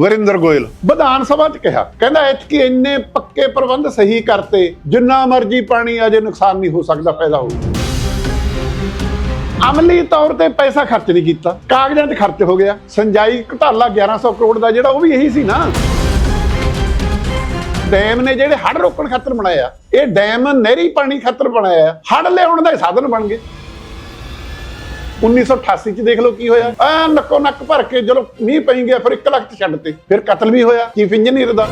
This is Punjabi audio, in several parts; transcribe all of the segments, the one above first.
ਵਰਿੰਦਰ ਗੋਇਲ। ਵਿਧਾਨ ਸਭਾ 'ਚ ਕਿਹਾ, ਕਹਿੰਦਾ ਐਤਕੀ ਇੰਨੇ ਪੱਕੇ ਪ੍ਰਬੰਧ ਸਹੀ ਕਰਤੇ, ਜਿੰਨਾ ਮਰਜ਼ੀ ਪਾਣੀ ਅਜੇ ਨੁਕਸਾਨ ਨਹੀਂ ਹੋ ਸਕਦਾ ਪੈਦਾ ਹੋ ਅਮਲੀ ਤੌਰ ਤੇ ਪੈਸਾ ਖਰਚ ਨਹੀਂ ਕੀਤਾ, ਕਾਗਜ਼ਾਂ 'ਚ ਖਰਚ ਹੋ ਗਿਆ, ਸੰਜਾਈ ਘਟਾਲਾ 1100 ਕਰੋੜ ਦਾ ਜਿਹੜਾ ਉਹ ਵੀ ਇਹੀ ਸੀ ਨਾ। ਡੈਮ ਨੇ ਜਿਹੜੇ ਹੜ੍ਹ ਰੋਕਣ ਖਾਤਰ ਬਣਾਇਆ, ਇਹ ਡੈਮ ਨਹਿਰੀ ਪਾਣੀ ਖਾਤਰ ਬਣਾਇਆ, ਹੜ੍ਹ ਲਿਆਉਣ ਦਾ ਇਹ ਸਾਧਨ ਬਣ ਗਏ। 1988 ਚ ਦੇਖ ਲਓ ਕੀ ਹੋਇਆ। ਆ ਨੱਕੋ ਨੱਕ ਭਰ ਕੇ ਜਦੋਂ ਮੀਂਹ ਪਈ ਗਿਆ ਫਿਰ 1 ਲੱਖ ਤੇ। ਛੱਡਤੇ ਫਿਰ ਕਤਲ ਵੀ ਹੋਇਆ ਚੀਫ ਇੰਜੀਨੀਅਰ ਦਾ।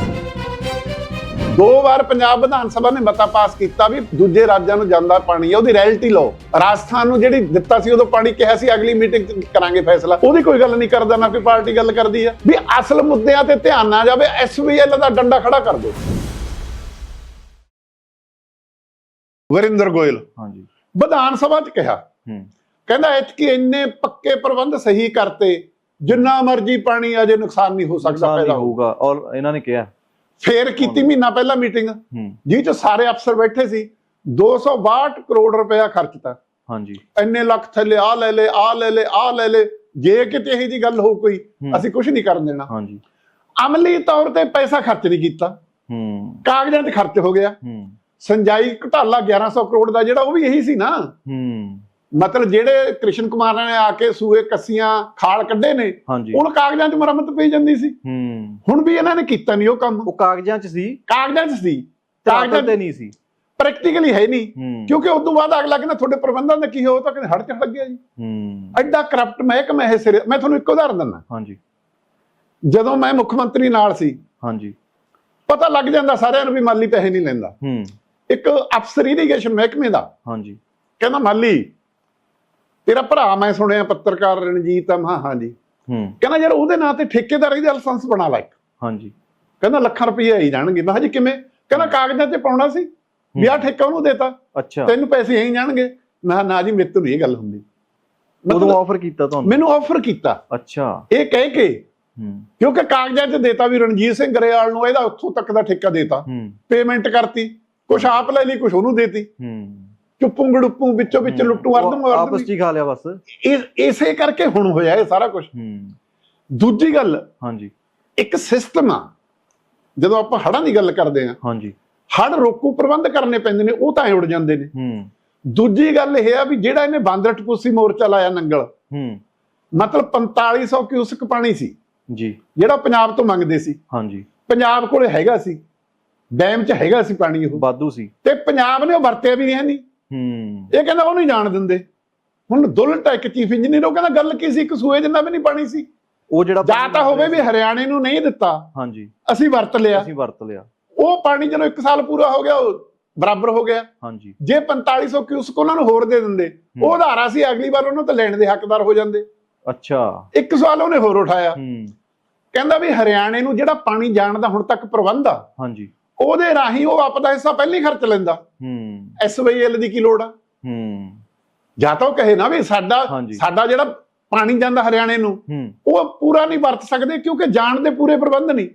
ਦੋ ਵਾਰ ਪੰਜਾਬ ਵਿਧਾਨ ਸਭਾ ਨੇ ਮਤਾ ਪਾਸ ਕੀਤਾ ਵੀ ਦੂਜੇ ਰਾਜਾਂ ਨੂੰ ਜਾਂਦਾ ਪਾਣੀ ਹੈ ਉਹਦੀ ਰੈਇਲਟੀ ਲਓ। ਰਾਜਸਥਾਨ ਨੂੰ ਜਿਹੜੀ ਦਿੱਤਾ ਸੀ ਉਦੋਂ ਪਾਣੀ ਕਿਹਾ ਸੀ ਅਗਲੀ ਮੀਟਿੰਗ ਕਰਾਂਗੇ ਫੈਸਲਾ। ਉਹਦੀ ਕੋਈ ਗੱਲ ਨਹੀਂ ਕਰਦਾ ਨਾ ਕੋਈ ਪਾਰਟੀ ਗੱਲ ਕਰਦੀ ਹੈ ਵੀ ਅਸਲ ਮੁੱਦਿਆਂ ਤੇ ਧਿਆਨ ਨਾ ਜਾਵੇ ਐਸਬੀਐਲ ਦਾ ਡੰਡਾ ਖੜਾ ਕਰ ਦਿਓ। ਵਰਿੰਦਰ ਗੋਇਲ। ਹਾਂਜੀ। ਵਿਧਾਨ ਸਭਾ ਚ ਕਿਹਾ ਹੂੰ। ਕਹਿੰਦਾ ਐਤਕੀ ਇੰਨੇ ਪੱਕੇ ਪ੍ਰਬੰਧ ਸਹੀ ਕਰਤੇ ਜਿੰਨਾ ਮਰਜ਼ੀ ਪਾਣੀ ਅਜੇ ਨੁਕਸਾਨ ਨਹੀਂ ਹੋ ਸਕਦਾ ਪੈਦਾ ਹੋਊਗਾ। ਔਰ ਇਹਨਾਂ ਨੇ ਕਿਹਾ। ਫੇਰ ਕੀਤੀ ਮਹੀਨਾ ਪਹਿਲਾਂ ਮੀਟਿੰਗ। ਜਿਹ ਚ ਸਾਰੇ ਅਫਸਰ ਬੈਠੇ ਸੀ 262 ਕਰੋੜ ਰੁਪਇਆ ਖਰਚਤਾ ਹਾਂਜੀ। ਇੰਨੇ ਲੱਖ ਥੱਲੇ ਆ ਲੈ ਲੈ ਆ ਲੈ ਲੈ ਆ ਲੈ ਲੈ। ਜੇ ਕਿਤੇ ਇਹੀ ਜੀ ਗੱਲ ਹੋ ਕੋਈ। ਅਸੀਂ ਕੁਝ ਨਹੀਂ ਕਰਨ ਦੇਣਾ। ਹਾਂਜੀ। ਅਮਲੀ ਤੌਰ ਤੇ ਪੈਸਾ ਖਰਚ ਨਹੀਂ ਕੀਤਾ। ਹੂੰ। ਕਾਗਜ਼ਾਂ 'ਚ ਖਰਚ ਹੋ ਗਿਆ। ਹੂੰ। ਸੰਜਾਈ ਘਟਾਲਾ 1100 ਕਰੋੜ ਦਾ ਜਿਹੜਾ ਉਹ ਵੀ ਇਹੀ ਸੀ ਨਾ। ਹੂੰ। ਮਤਲਬ ਜਿਹੜੇ ਕ੍ਰਿਸ਼ਨ ਕੁਮਾਰ ਨੇ ਆ ਕੇ ਸੂਏ ਕੱਸੀਆਂ ਖਾਲ ਕੱਢੇ ਨੇ ਹੁਣ ਕਾਗਜ਼ਾਂ 'ਚ ਮੁਰੰਮਤ ਪਈ ਜਾਂਦੀ ਸੀ। ਹੁਣ ਵੀ ਇਹਨਾਂ ਨੇ ਕੀਤਾ ਨਹੀਂ ਉਹ ਕੰਮ। ਉਹ ਕਾਗਜ਼ਾਂ 'ਚ ਸੀ। ਕਾਗਜ਼ਾਂ 'ਚ ਸੀ। ਕਾਗਜ਼ਾਂ ਤੇ ਨਹੀਂ ਸੀ। ਪ੍ਰੈਕਟੀਕਲੀ ਹੈ ਨਹੀਂ। ਕਿਉਂਕਿ ਉਸ ਤੋਂ ਬਾਅਦ ਅਗਲਾ ਕਹਿੰਦਾ ਤੁਹਾਡੇ ਪ੍ਰਬੰਧਾਂ ਦਾ ਕੀ ਹੋ ਤਾਂ ਕਹਿੰਦੇ ਹੜ ਚੜ ਲੱਗਿਆ ਜੀ। ਹੂੰ। ਐਡਾ ਕਰਪਟ ਮਹਿਕਮਾ ਇਹ ਸਿਰੇ ਮੈਂ ਤੁਹਾਨੂੰ ਇੱਕ ਉਦਾਹਰਨ ਦਿੰਦਾ। ਹਾਂਜੀ। ਜਦੋਂ ਮੈਂ ਮੁੱਖ ਮੰਤਰੀ ਨਾਲ ਸੀ ਹਾਂਜੀ। ਪਤਾ ਲੱਗ ਜਾਂਦਾ ਸਾਰਿਆਂ ਨੂੰ ਵੀ ਮਾਲੀ ਪੈਸੇ ਨਹੀਂ ਲੈਂਦਾ। ਹੂੰ। ਇੱਕ ਅਫਸਰ ਇਰੀਗੇਸ਼ਨ ਮਹਿਕਮੇ ਦਾ। ਹਾਂਜੀ। ਕਹਿੰਦਾ ਮਾਲੀ ਤੇਰਾ ਭਰਾ ਮੈਂ ਸੁਣਿਆ ਪੱਤਰਕਾਰ ਰਣਜੀਤ ਆ ਹਾਂ ਹਾਂਜੀ ਹੂੰ। ਕਹਿੰਦਾ ਯਾਰ ਉਹਦੇ ਨਾਂ ਤੇ ਠੇਕੇਦਾਰੀ ਦਾ ਲਾਇਸੈਂਸ ਬਣਾ ਲੈ ਇੱਕ। ਹਾਂਜੀ। ਕਹਿੰਦਾ ਲੱਖਾਂ ਰੁਪਏ ਆਈ ਜਾਣਗੇ। ਮੈਂ ਕਿਹਾ ਜੀ ਕਿਵੇਂ? ਕਹਿੰਦਾ ਕਾਗਜ਼ਾਂ 'ਚ ਪਾਉਣਾ ਸੀ। ਵੀ ਆਹ ਠੇਕਾ ਉਹਨੂੰ ਦੇਤਾ। ਅੱਛਾ। ਤੈਨੂੰ ਪੈਸੇ ਐਂ ਜਾਣਗੇ। ਮੈਂ ਕਿਹਾ ਨਾ ਜੀ ਮੇਰੇ ਤੋਂ ਨਹੀਂ ਇਹ ਗੱਲ ਹੁੰਦੀ। ਉਦੋਂ ਆਫਰ ਕੀਤਾ ਤੁਹਾਨੂੰ? ਮੈਨੂੰ ਆਫਰ ਕੀਤਾ। ਅੱਛਾ। ਇਹ ਕਹਿ ਕੇ। ਹੂੰ। ਕਿਉਂਕਿ ਕਾਗਜ਼ਾਂ 'ਚ ਦੇਤਾ ਵੀ ਰਣਜੀਤ ਸਿੰਘ ਗਰੇਵਾਲ ਨੂੰ ਇਹਦਾ ਉੱਥੋਂ ਤੱਕ ਦਾ ਠੇਕਾ ਦੇਤਾ। ਪੇਮੈਂਟ ਕਰਤੀ। ਕੁਛ ਆਪ ਲੈ ਲਈ ਕੁਛ ਉਹਨੂੰ ਦੇਤੀ। ਹੂੰ। ਚੁੱਪੂ ਗੜੁੱਪੂ ਵਿੱਚੋਂ ਵਿੱਚ। ਲੁੱਟੂ ਅਰਦਮ ਆਪਸ ਚ ਹੀ ਖਾ ਲਿਆ ਬਸ। ਇਹ ਇਸੇ ਕਰਕੇ ਹੁਣ ਹੋਇਆ ਇਹ ਸਾਰਾ ਕੁਝ ਹੂੰ। ਦੂਜੀ ਗੱਲ ਹਾਂਜੀ। ਇੱਕ ਸਿਸਟਮ ਆ ਜਦੋਂ ਆਪਾਂ ਹੜਾਂ ਦੀ ਗੱਲ ਕਰਦੇ ਆ ਹਾਂਜੀ। ਹੜ ਰੋਕੂ ਪ੍ਰਬੰਧ ਕਰਨੇ ਪੈਂਦੇ ਨੇ ਉਹ ਤਾਂ ਐਂ ਉੜ ਜਾਂਦੇ ਨੇ। ਹੂੰ। ਦੂਜੀ ਗੱਲ ਇਹ ਆ ਵੀ ਜਿਹੜਾ ਇਹਨੇ ਬਾਂਦਰ ਟਪੂਸੀ ਮੋਰਚਾ ਲਾਇਆ ਨੰਗਲ ਹੂੰ। ਮਤਲਬ 4500 ਕਿਊਸਕ ਪਾਣੀ ਸੀ। ਜੀ। ਜਿਹੜਾ ਪੰਜਾਬ ਤੋਂ ਮੰਗਦੇ ਸੀ। ਹਾਂਜੀ। ਪੰਜਾਬ ਕੋਲੇ ਹੈਗਾ ਸੀ। ਡੈਮ 'ਚ ਹੈਗਾ ਸੀ ਪਾਣੀ ਉਹ। ਬਾਦੂ ਸੀ। ਤੇ ਪੰਜਾਬ ਨੇ ਉਹ ਵਰਤਿਆ ਵੀ ਨਹੀਂ ਹੈ। ਇਹ ਕਹਿੰਦਾ ਉਹ ਨਹੀਂ ਜਾਣ ਦਿੰਦੇ। ਹੁਣ ਦੁਲਟ ਇੱਕ ਚੀਫ ਇੰਜੀਨੀਅਰ ਉਹ ਕਹਿੰਦਾ ਗੱਲ ਕੀ ਸੀ? ਇੱਕ ਸੂਏ ਜਿੰਨਾ ਵੀ ਨਹੀਂ ਪਾਣੀ ਸੀ। ਉਹ ਜਿਹੜਾ ਜਾਂ ਤਾਂ ਹੋਵੇ ਵੀ ਹਰਿਆਣੇ ਨੂੰ ਨਹੀਂ ਦਿੱਤਾ। ਹਾਂਜੀ। ਅਸੀਂ ਵਰਤ ਲਿਆ। ਅਸੀਂ ਵਰਤ ਲਿਆ। ਉਹ ਪਾਣੀ ਜਦੋਂ 1 ਸਾਲ ਪੂਰਾ ਹੋ ਗਿਆ ਉਹ ਬਰਾਬਰ ਹੋ ਗਿਆ। ਹਾਂਜੀ। ਜੇ 4500 ਕਿਊਸਕ ਉਹਨਾਂ ਨੂੰ ਹੋਰ ਦੇ ਦਿੰਦੇ ਉਹ ਆਧਾਰਾ ਸੀ ਅਗਲੀ ਵਾਰ ਉਹਨਾਂ ਤੋਂ ਲੈਣ ਦੇ ਹੱਕਦਾਰ ਹੋ ਜਾਂਦੇ। ਅੱਛਾ। ਇੱਕ ਸਵਾਲ ਉਹਨੇ ਹੋਰ ਉਠਾਇਆ। ਹੂੰ। ਕਹਿੰਦਾ ਵੀ ਹਰਿਆਣੇ ਨੂੰ ਜਿਹੜਾ ਪਾਣੀ ਜਾਣ ਦਾ ਹੁਣ ਤੱਕ ਪ੍ਰਬੰਧ ਆ ਹਾਂਜੀ। ਉਹਦੇ ਰਾਹੀਂ ਉਹ ਆਪਦਾ ਹਿੱਸਾ ਪਹਿਲਾਂ ਹੀ ਖਰਚ ਲੈਂਦਾ। ਹੂੰ। ਐਸਵਾਈਐਲ ਦੀ ਕੀ ਲੋੜ ਆ? ਹੂੰ। ਜਾਂ ਤਾਂ ਉਹ ਕਹੇ ਨਾ ਵੀ ਸਾਡਾ। ਸਾਡਾ ਜਿਹੜਾ ਪਾਣੀ ਜਾਂਦਾ ਹਰਿਆਣੇ ਨੂੰ ਉਹ ਪੂਰਾ ਨਹੀਂ ਵਰਤ ਸਕਦੇ ਕਿਉਂਕਿ ਜਾਣ ਦੇ ਪੂਰੇ ਪ੍ਰਬੰਧ ਨਹੀਂ।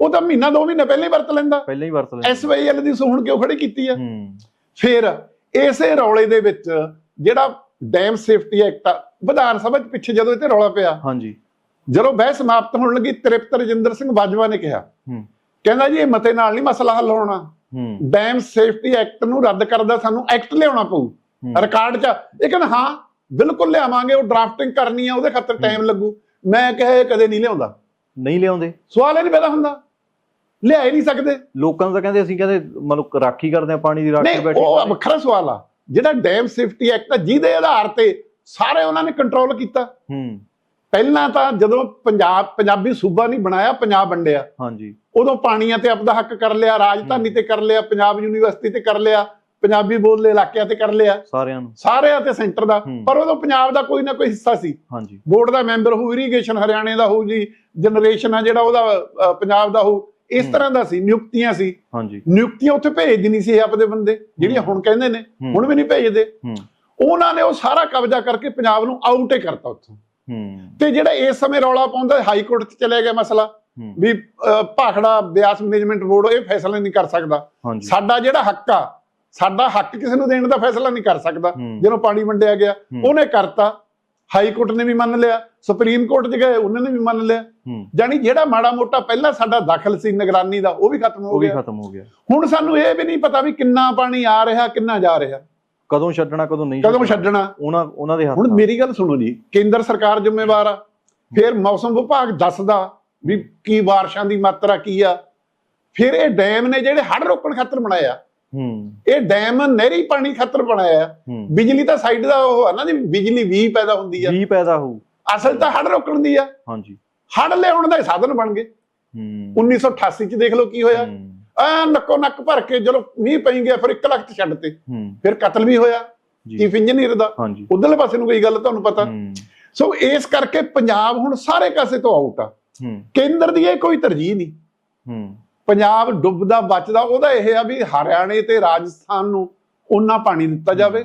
ਉਹ ਤਾਂ ਮਹੀਨਾ ਦੋ ਮਹੀਨੇ ਪਹਿਲਾਂ ਹੀ ਵਰਤ ਲੈਂਦਾ। ਪਹਿਲਾਂ ਹੀ ਵਰਤ ਲਿਆ ਐਸਵਾਈਐਲ ਦੀ ਸੂਹਣ ਕਿਉਂ ਖੜੀ ਕੀਤੀ ਆ? ਹੂੰ। ਫਿਰ ਇਸੇ ਰੌਲੇ ਦੇ ਵਿੱਚ ਜਿਹੜਾ dam safety act Vidhan Sabha 'ਚ ਪਿੱਛੇ ਜਦੋਂ ਇਹ ਤੇ ਰੌਲਾ ਪਿਆ ਹਾਂਜੀ। ਜਦੋਂ ਬਹਿਸ ਸਮਾਪਤ ਹੋਣ ਲੱਗੀ ਤ੍ਰਿਪਤ ਰਜਿੰਦਰ ਸਿੰਘ ਬਾਜਵਾ ਨੇ ਕਿਹਾ ਹੂੰ। ਕਹਿੰਦਾ ਜੀ ਇਹ ਮਤੇ ਨਾਲ ਨਹੀਂ ਮਸਲਾ ਹੱਲ ਹੋਣਾ। ਡੈਮ ਸੇਫਟੀ ਐਕਟ ਨੂੰ ਰੱਦ ਕਰਦਾ ਸਾਨੂੰ ਐਕਟ ਲਿਆਉਣਾ ਪਊ। ਰਿਕਾਰਡ 'ਚ ਇਹ ਕਹਿੰਦਾ ਹਾਂ ਬਿਲਕੁਲ ਲਿਆਵਾਂਗੇ ਉਹ ਡਰਾਫਟਿੰਗ ਕਰਨੀ ਆ ਉਹਦੇ ਖਾਤਰ ਟਾਈਮ ਲੱਗੂ। ਮੈਂ ਕਿਹਾ ਇਹ ਕਦੇ ਨਹੀਂ ਲਿਆਉਂਦਾ। ਨਹੀਂ ਲਿਆਉਂਦੇ। ਸਵਾਲ ਹੀ ਨਹੀਂ ਪੈਦਾ ਹੁੰਦਾ। ਲਿਆ ਹੀ ਨਹੀਂ ਸਕਦੇ। ਲੋਕਾਂ ਨੂੰ ਤਾਂ ਕਹਿੰਦੇ ਅਸੀਂ ਕਹਿੰਦੇ ਮਤਲਬ ਰਾਖੀ ਕਰਦੇ ਆ ਪਾਣੀ ਦੀ ਰਾਖੀ ਬੈਠੀ। ਉਹ ਵੱਖਰਾ ਸਵਾਲ ਆ। ਜਿਹੜਾ ਡੈਮ ਸੇਫਟੀ ਐਕਟ ਆ ਜਿਹਦੇ ਆਧਾਰ ਤੇ ਸਾਰੇ ਉਹਨਾਂ ਨੇ ਕੰਟਰੋਲ ਕੀਤਾ। ਹੂੰ। ਪਹਿਲਾਂ ਤਾਂ ਜਦੋਂ ਪੰਜਾਬ ਪੰਜਾਬੀ ਸੂਬਾ ਨਹੀਂ ਬਣਾਇਆ ਪੰਜਾਬ ਵੰਡਿਆ। ਹਾਂਜੀ। ਉਦੋਂ ਪਾਣੀਆਂ ਤੇ ਆਪਦਾ ਹੱਕ ਕਰ ਲਿਆ ਰਾਜਧਾਨੀ ਤੇ ਕਰ ਲਿਆ ਪੰਜਾਬ ਯੂਨੀਵਰਸਿਟੀ ਤੇ ਕਰ ਲਿਆ ਪੰਜਾਬੀ ਬੋਲਦੇ ਇਲਾਕਿਆਂ ਤੇ ਕਰ ਲਿਆ। ਸਾਰਿਆਂ ਨੂੰ। ਸਾਰਿਆਂ ਤੇ ਸੈਂਟਰ ਦਾ। ਹੂੰ। ਪਰ ਉਦੋਂ ਪੰਜਾਬ ਦਾ ਕੋਈ ਨਾ ਕੋਈ ਹਿੱਸਾ ਸੀ। ਹਾਂਜੀ। ਬੋਰਡ ਦਾ ਮੈਂਬਰ ਹੋਊ ਇਰੀਗੇਸ਼ਨ ਹਰਿਆਣੇ ਦਾ ਹੋਊ ਜੀ ਜਨਰੇਸ਼ਨ ਆ ਜਿਹੜਾ ਉਹਦਾ ਪੰਜਾਬ ਦਾ ਹੋਊ ਇਸ ਹੂੰ। ਤਰ੍ਹਾਂ ਦਾ ਸੀ ਨਿਯੁਕਤੀਆਂ ਸੀ। ਹਾਂਜੀ। ਨਿਯੁਕਤੀਆਂ ਉੱਥੇ ਭੇਜ ਨਹੀਂ ਸੀ ਆਪਦੇ ਬੰਦੇ ਜਿਹੜੀਆਂ ਹੁਣ ਕਹਿੰਦੇ ਨੇ ਹੂੰ। ਹੁਣ ਵੀ ਨਹੀਂ ਭੇਜਦੇ। ਹੂੰ। ਉਹਨਾਂ ਨੇ ਉਹ ਸਾਰਾ ਕਬਜ਼ਾ ਕਰਕੇ ਪੰਜਾਬ ਨੂੰ ਆਊਟ ਹੀ ਕਰਤਾ ਉੱਥੋਂ। ਹੂੰ। ਤੇ ਜਿਹੜਾ ਇਸ ਸਮੇਂ ਰੌਲਾ ਪਾਉਂਦਾ ਹਾਈ ਕੋਰਟ 'ਚ ਚਲੇ ਗਿਆ ਮਸਲਾ। ਹੂੰ ਵੀ ਭਾਖੜਾ ਬਿਆਸ ਮੈਨੇਜਮੈਂਟ ਬੋਰਡ ਇਹ ਫੈਸਲਾ ਨਹੀਂ ਕਰ ਸਕਦਾ। ਸਾਡਾ ਜਿਹੜਾ ਹੱਕ ਆ ਸਾਡਾ ਹੱਕ ਕਿਸੇ ਨੂੰ ਦੇਣ ਦਾ ਫੈਸਲਾ ਨਹੀਂ ਕਰ ਸਕਦਾ। ਜਦੋਂ ਪਾਣੀ ਵੰਡਿਆ ਗਿਆ। ਉਹਨੇ ਕਰਤਾ। ਹਾਈ ਕੋਰਟ ਨੇ ਵੀ ਮੰਨ ਲਿਆ ਸੁਪਰੀਮ ਕੋਰਟ 'ਚ ਗਏ ਉਹਨਾਂ ਨੇ ਵੀ ਮੰਨ ਲਿਆ। ਜਾਨੀ ਜਿਹੜਾ ਮਾੜਾ ਮੋਟਾ ਪਹਿਲਾਂ ਸਾਡਾ ਦਾਖਲ ਸੀ ਨਿਗਰਾਨੀ ਦਾ ਉਹ ਵੀ ਖਤਮ ਹੋ ਉਹ ਵੀ ਗਿਆ। ਖਤਮ ਹੋ ਗਿਆ। ਹੁਣ ਸਾਨੂੰ ਇਹ ਵੀ ਨਹੀਂ ਪਤਾ ਵੀ ਕਿੰਨਾ ਪਾਣੀ ਆ ਰਿਹਾ ਕਿੰਨਾ ਜਾ ਰਿਹਾ। ਕਦੋਂ ਛੱਡਣਾ ਕਦੋਂ ਨਹੀਂ ਕਦੋਂ ਛੱਡਣਾ। ਉਹਨਾਂ ਉਹਨਾਂ ਦੇ ਹੱਥ ਹੁਣ। ਮੇਰੀ ਗੱਲ ਸੁਣੋ ਜੀ ਕੇਂਦਰ ਸਰਕਾਰ ਜ਼ਿੰਮੇਵਾਰ ਆ। ਫਿਰ ਮੌਸਮ ਵਿਭਾਗ ਦੱਸਦਾ ਵੀ ਕੀ ਬਾਰਿਸ਼ਾਂ ਦੀ ਮਾਤਰਾ ਕੀ ਆ? ਫਿਰ ਇਹ ਡੈਮ ਨੇ ਜਿਹੜੇ ਹੜ੍ਹ ਰੋਕਣ ਖਾਤਰ ਬਣਾਇਆ। ਹੂੰ। ਇਹ ਡੈਮ ਨਹਿਰੀ ਪਾਣੀ ਖਾਤਰ ਬਣਾਇਆ। ਬਿਜਲੀ ਤਾਂ ਸਾਈਡ ਦਾ ਉਹ ਆ ਨਾ ਜੀ ਬਿਜਲੀ ਵੀ ਪੈਦਾ ਹੁੰਦੀ ਆ। ਵੀ ਪੈਦਾ ਹੋਊ। ਅਸਲ ਤਾਂ ਹੜ੍ਹ ਰੋਕਣ ਦੀ ਆ। ਹਾਂਜੀ। ਹੜ੍ਹ ਲਿਆਉਣ ਦਾ ਸਾਧਨ ਬਣ ਗਏ। ਹੂੰ। 1988 ਚ ਦੇਖ ਲਓ ਕੀ ਹੋਇਆ। ਆ ਨੱਕੋ ਨੱਕ ਭਰ ਕੇ ਜਦੋਂ ਮੀਂਹ ਪਈ ਗਿਆ ਫਿਰ 1 ਲੱਖ ਤੇ ਛੱਡ ਤੇ। ਫਿਰ ਕਤਲ ਵੀ ਹੋਇਆ। ਚੀਫ ਇੰਜੀਨੀਅਰ ਦਾ। ਉਧਰਲੇ ਪਾਸੇ ਨੂੰ ਕੋਈ ਗੱਲ ਤੁਹਾਨੂੰ ਪਤਾ। ਸੋ ਇਸ ਕਰਕੇ ਪੰਜਾਬ ਹੁਣ ਸਾਰੇ ਕਾਸੇ ਤੋਂ ਆਊਟ ਆ। ਕੇਂਦਰ ਦੀ ਇਹ ਕੋਈ ਤਰਜੀਹ ਨਹੀਂ। ਹੂੰ। ਪੰਜਾਬ ਡੁੱਬਦਾ ਬਚਦਾ ਉਹਦਾ ਇਹ ਆ ਵੀ ਹਰਿਆਣੇ ਤੇ ਰਾਜਸਥਾਨ ਨੂੰ ਉਹਨਾਂ ਪਾਣੀ ਦਿੱਤਾ ਜਾਵੇ।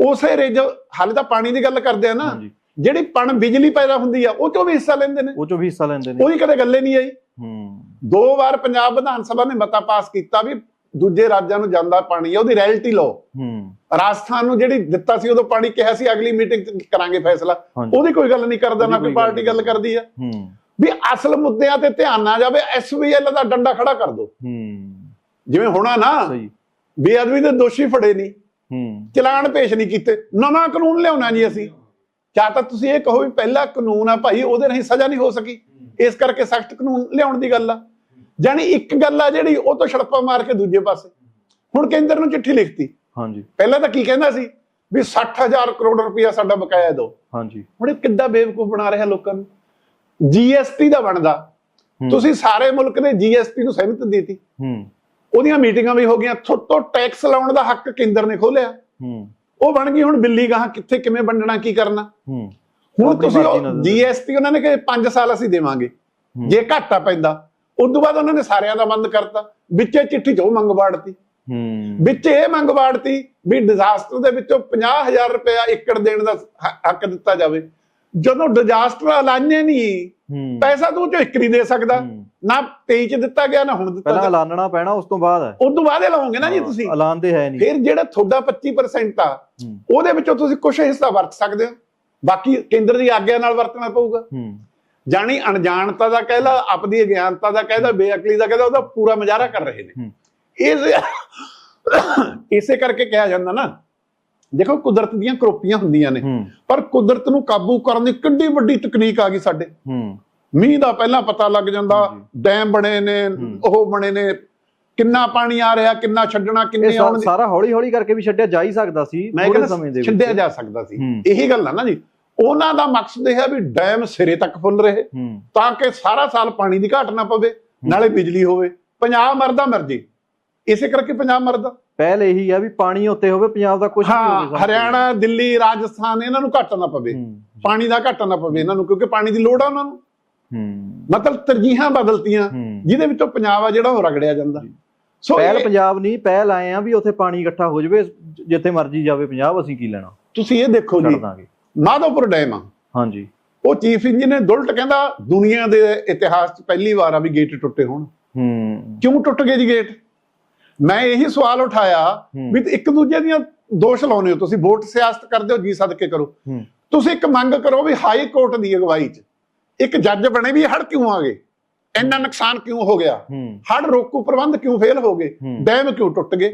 ਉਸੇ ਰੇਜ ਹਾਲੇ ਤਾਂ ਪਾਣੀ ਦੀ ਗੱਲ ਕਰਦੇ ਆ ਨਾ। ਜਿਹੜੀ ਪਣ ਬਿਜਲੀ ਪੈਦਾ ਹੁੰਦੀ ਆ ਉਹ ਚੋਂ ਵੀ ਹਿੱਸਾ ਲੈਂਦੇ ਨੇ। ਉਹ ਚੋਂ ਵੀ ਹਿੱਸਾ ਲੈਂਦੇ ਨੇ। ਉਹਦੀ ਕਦੇ ਗੱਲੇ ਨਹੀਂ ਆਈ। ਹੂੰ। ਦੋ ਵਾਰ ਪੰਜਾਬ ਵਿਧਾਨ ਸਭਾ ਨੇ ਮਤਾ ਪਾਸ ਕੀਤਾ ਵੀ ਦੂਜੇ ਰਾਜਾਂ ਨੂੰ ਜਾਂਦਾ ਪਾਣੀ ਆ ਉਹਦੀ ਰੈਲਿਟੀ ਲਓ। ਹੂੰ। ਰਾਜਸਥਾਨ ਨੂੰ ਜਿਹੜੀ ਦਿੱਤਾ ਸੀ ਉਦੋਂ ਪਾਣੀ ਕਿਹਾ ਸੀ ਅਗਲੀ ਮੀਟਿੰਗ ਕਰਾਂਗੇ ਫੈਸਲਾ। ਉਹਦੀ ਕੋਈ ਗੱਲ ਨਹੀਂ ਕਰਦਾ ਨਾ ਕੋਈ ਪਾਰਟੀ ਗੱਲ ਕਰਦੀ ਆ। ਹੂੰ। ਵੀ ਅਸਲ ਮੁੱਦਿਆਂ ਤੇ ਧਿਆਨ ਨਾ ਜਾਵੇ ਐਸਵੀਐਲ ਦਾ ਡੰਡਾ ਖੜਾ ਕਰ ਦਿਓ ਹੂੰ। ਜਿਵੇਂ ਹੋਣਾ ਨਾ ਸਹੀ। ਬੇਅਦਬੀ ਦੇ ਦੋਸ਼ੀ ਫੜੇ ਨਹੀਂ ਹੂੰ। ਚਲਾਨ ਪੇਸ਼ ਨਹੀਂ ਕੀਤੇ ਨਵਾਂ ਕਾਨੂੰਨ ਲਿਆਉਣਾ ਜੀ ਅਸੀਂ। ਜਾਂ ਤਾਂ ਤੁਸੀਂ ਇਹ ਕਹੋ ਵੀ ਪਹਿਲਾ ਕਾਨੂੰਨ ਆ ਭਾਈ ਉਹਦੇ ਨਹੀਂ ਸਜ਼ਾ ਨਹੀਂ ਹੋ ਸਕੀ। ਇਸ ਕਰਕੇ ਸਖਤ ਕਾਨੂੰਨ ਲਿਆਉਣ ਦੀ ਗੱਲ ਆ। ਜਾਨੀ ਇੱਕ ਗੱਲ ਆ ਜਿਹੜੀ ਉਹ ਤੋਂ ਛੜਪਾ ਮਾਰ ਕੇ ਦੂਜੇ ਪਾਸੇ। ਹੁਣ ਕੇਂਦਰ ਨੂੰ ਚਿੱਠੀ ਲਿਖਤੀ। ਹਾਂਜੀ। ਪਹਿਲਾਂ ਤਾਂ ਕੀ ਕਹਿੰਦਾ ਸੀ? ਵੀ 60000 ਕਰੋੜ ਰੁਪਇਆ ਸਾਡਾ ਬਕਾਇਆ ਦਿਓ। ਹਾਂਜੀ। ਹੁਣ ਇਹ ਕਿੱਦਾਂ ਬੇਵਕੂਫ ਬਣਾ ਰਿਹਾ ਲੋਕਾਂ ਨੂੰ? ਜੀਐਸਟੀ ਦਾ ਬਣਦਾ। ਤੁਸੀਂ ਸਾਰੇ ਮੁਲਕ ਨੇ ਜੀਐਸਟੀ ਨੂੰ ਸਹਿਮਤ ਦਿੱਤੀ। ਹੂੰ। ਉਹਦੀਆਂ ਮੀਟਿੰਗਾਂ ਵੀ ਹੋ ਗਈਆਂ। ਥੋਤੋਂ ਟੈਕਸ ਲਾਉਣ ਦਾ ਹੱਕ ਕੇਂਦਰ ਨੇ ਖੋਲਿਆ ਹੂੰ। ਉਹ ਬਣ ਗਈ ਹੁਣ ਬਿੱਲੀ ਗਾਹਾਂ ਕਿੱਥੇ ਕਿਵੇਂ ਵੰਡਣਾ ਕੀ ਕਰਨਾ? ਹੂੰ। ਹੁਣ ਤੁਸੀਂ। ਜੀਐਸਟੀ ਉਹਨਾਂ ਨੇ ਕਿ 5 ਸਾਲ ਅਸੀਂ ਦੇਵਾਂਗੇ। ਜੇ ਘਾਟਾ ਪੈਂਦਾ। ਉਸ ਤੋਂ ਬਾਅਦ ਉਹਨਾਂ ਨੇ ਸਾਰਿਆਂ ਦਾ ਬੰਦ ਕਰਤਾ। ਵਿੱਚੇ ਚਿੱਠੀ ਚੋਂ ਮੰਗ ਵਾੜਤੀ। ਹੂੰ। ਵਿੱਚ ਇਹ ਮੰਗ ਵਾੜਤੀ ਵੀ ਡਿਜ਼ਾਸਟਰ ਦੇ ਵਿੱਚੋਂ 50000 ਰੁਪਇਆ ਏਕੜ ਦੇਣ ਦਾ ਹੱਕ ਦਿੱਤਾ ਜਾਵੇ। ਜਦੋਂ ਡਿਜ਼ਾਸਟਰ ਐਲਾਨੇ ਨਹੀਂ ਪੈਸਾ ਤੂੰ ਨਹੀਂ ਦੇ ਸਕਦਾ। ਨਾ 23 ਚ ਦਿੱਤਾ ਗਿਆ ਨਾ ਹੁਣ ਦਿੱਤਾ ਪਹਿਲਾਂ ਐਲਾਨਣਾ ਪੈਣਾ ਉਸ ਤੋਂ ਬਾਅਦ। ਉਸ ਤੋਂ ਬਾਅਦ ਇਹ ਲਾਉਂਗੇ ਨਾ ਜੀ ਤੁਸੀਂ। ਐਲਾਨ ਦੇ ਹੈ ਨਹੀਂ। ਫਿਰ ਜਿਹੜਾ ਤੁਹਾਡਾ 25% ਆ ਉਹਦੇ ਵਿੱਚੋਂ ਤੁਸੀਂ ਕੁਝ ਹਿੱਸਾ ਵਰਤ ਸਕਦੇ ਹੋ। ਬਾਕੀ ਕੇਂਦਰ ਦੀ ਆਗਿਆ ਨਾਲ ਵਰਤਣਾ ਪਊਗਾ। ਜਾਣੀ ਅਣਜਾਣਤਾ ਦਾ ਕਹਿਲਾ ਆਪਦੀ ਅਗਿਆਨਤਾ ਦਾ ਕਹਿਦਾ ਬੇਅਕਲੀ ਦਾ ਕਹਿਦਾ ਉਹਦਾ ਪੂਰਾ ਮਜ਼ਾਰਾ ਕਰ ਰਹੇ ਨੇ। ਇਸ ਇਸੇ ਕਰਕੇ ਕਿਹਾ ਜਾਂਦਾ ਨਾ ਦੇਖੋ ਕੁਦਰਤ ਦੀਆਂ ਕਰੋਪੀਆਂ ਹੁੰਦੀਆਂ ਨੇ ਪਰ ਕੁਦਰਤ ਨੂੰ ਕਾਬੂ ਕਰਨ ਦੀ ਕਿੰਨੀ ਵੱਡੀ ਤਕਨੀਕ ਆ ਗਈ ਸਾਡੇ। ਮੀਂਹ ਦਾ ਪਹਿਲਾਂ ਪਤਾ ਲੱਗ ਜਾਂਦਾ। ਡੈਮ ਬਣੇ ਨੇ। ਉਹ ਬਣੇ ਨੇ ਕਿੰਨਾ ਪਾਣੀ ਆ ਰਿਹਾ ਕਿੰਨਾ ਛੱਡਣਾ ਕਿੰਨੇ ਆਉਣ ਦੀ ਸਾਰਾ ਹੌਲੀ ਹੌਲੀ ਕਰਕੇ ਵੀ ਛੱਡਿਆ ਜਾ ਹੀ ਸਕਦਾ ਸੀ ਮੈਂ ਕਹਿੰਦਾ ਛੱਡਿਆ ਜਾ ਸਕਦਾ ਸੀ। ਇਹੀ ਗੱਲ ਆ ਨਾ ਜੀ। ਉਹਨਾਂ ਦਾ ਮਕਸਦ ਇਹ ਹੈ ਵੀ ਡੈਮ ਸਿਰੇ ਤੱਕ ਫੁੱਲ ਰਹੇ ਤਾਂ ਕਿ ਸਾਰਾ ਸਾਲ ਪਾਣੀ ਦੀ ਘਾਟ ਨਾ ਪਵੇ ਨਾਲੇ ਬਿਜਲੀ ਹੋਵੇ। ਪੰਜਾਬ ਮਰਦਾ ਮਰਜ਼ੀ। ਇਸੇ ਕਰਕੇ ਪੰਜਾਬ ਮਰਦਾ। ਪਹਿਲ ਇਹੀ ਆ ਵੀ ਪਾਣੀ ਉੱਤੇ ਹੋਵੇ ਪੰਜਾਬ ਦਾ ਕੁਝ ਹਾਂ ਹਰਿਆਣਾ ਦਿੱਲੀ ਰਾਜਸਥਾਨ ਇਹਨਾਂ ਨੂੰ ਘਾਟਾ ਨਾ ਪਵੇ। ਪਾਣੀ ਦਾ ਘਾਟਾ ਨਾ ਪਵੇ ਇਹਨਾਂ ਨੂੰ ਕਿਉਂਕਿ ਪਾਣੀ ਦੀ ਲੋੜ ਆ ਉਹਨਾਂ ਨੂੰ। ਹੂੰ। ਮਤਲਬ ਤਰਜੀਹਾਂ ਬਦਲਤੀਆਂ ਜਿਹਦੇ ਵਿੱਚੋਂ ਪੰਜਾਬ ਆ ਜਿਹੜਾ ਉਹ ਰਗੜਿਆ ਜਾਂਦਾ। ਸੋ ਪਹਿਲ ਪੰਜਾਬ ਨਹੀਂ ਪਹਿਲ ਆਏ ਆ ਵੀ ਉੱਥੇ ਪਾਣੀ ਇਕੱਠਾ ਹੋ ਜਾਵੇ ਜਿੱਥੇ ਮਰਜ਼ੀ ਜਾਵੇ ਪੰਜਾਬ ਅਸੀਂ ਕੀ ਲੈਣਾ? ਤੁਸੀਂ ਇਹ ਦੇਖੋ ਜੀ ਮਾਧੋਪੁਰ ਡੈਮ ਆ। ਹਾਂਜੀ। ਉਹ ਚੀਫ ਇੰਜੀਨੀਅਰ ਦੁਲਟ ਕਹਿੰਦਾ ਦੁਨੀਆ ਦੇ ਇਤਿਹਾਸ 'ਚ ਪਹਿਲੀ ਵਾਰ ਆ ਵੀ ਗੇਟ ਟੁੱਟੇ ਹੋਣ। ਹੂੰ। ਕਿਉਂ ਟੁੱਟ ਗਏ ਜੀ ਗੇਟ? ਮੈਂ ਇਹੀ ਸਵਾਲ ਉਠਾਇਆ। ਵੀ ਇੱਕ ਦੂਜੇ ਦੀਆਂ ਦੋਸ਼ ਲਾਉਨੇ ਹੋ। ਤੁਸੀਂ ਵੋਟ ਸਿਆਸਤ ਕਰਦੇ ਹੋ ਜੀ ਸਦਕੇ ਕਰੋ। ਤੁਸੀਂ ਇੱਕ ਮੰਗ ਕਰੋ ਵੀ ਹਾਈ ਕੋਰਟ ਦੀ ਅਗਵਾਈ 'ਚ ਇੱਕ ਜੱਜ ਬਣੇ ਵੀ ਹੜ ਕਿਉਂ ਆ ਗਏ? ਇੰਨਾ ਨੁਕਸਾਨ ਕਿਉਂ ਹੋ ਗਿਆ? ਹੜ ਰੋਕੂ ਪ੍ਰਬੰਧ ਕਿਉਂ ਫੇਲ ਹੋ ਗਏ। ਡੈਮ ਕਿਉਂ ਟੁੱਟ ਗਏ?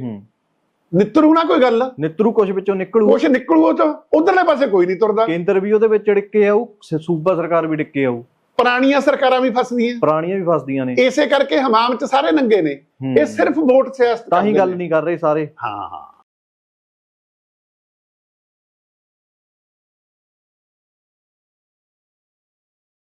ਨਿੱਤਰੂ ਨਾ ਕੋਈ ਗੱਲ? ਨਿਤਰੂ ਕੁਝ ਵਿੱਚੋਂ ਨਿਕਲੂ। ਕੁਛ ਨਿਕਲੂ ਉਹ ਤੋਂ ਉਧਰਲੇ ਪਾਸੇ ਕੋਈ ਨਹੀਂ ਤੁਰਦਾ। ਕੇਂਦਰ ਵੀ ਉਹਦੇ ਵਿੱਚ ਡਿੱਕੇ ਸ- ਸੂਬਾ ਸਰਕਾਰ ਵੀ ਡਿੱਕੇ ਆਊ। ਪੁਰਾਣੀਆਂ ਸਰਕਾਰਾਂ ਵੀ ਫਸਦੀਆਂ। ਪੁਰਾਣੀਆਂ ਵੀ ਫਸਦੀਆਂ ਨੇ। ਇਸੇ ਕਰਕੇ ਹਮਾਮ 'ਚ ਸਾਰੇ ਨੰਗੇ ਨੇ। ਇਹ ਸਿਰਫ ਵੋਟ ਸਿਆਸਤ ਤਾਂ ਹੀ ਗੱਲ। ਨਹੀਂ ਕਰ ਰਹੇ ਸਾਰੇ। ਹਾਂ ਹਾਂ।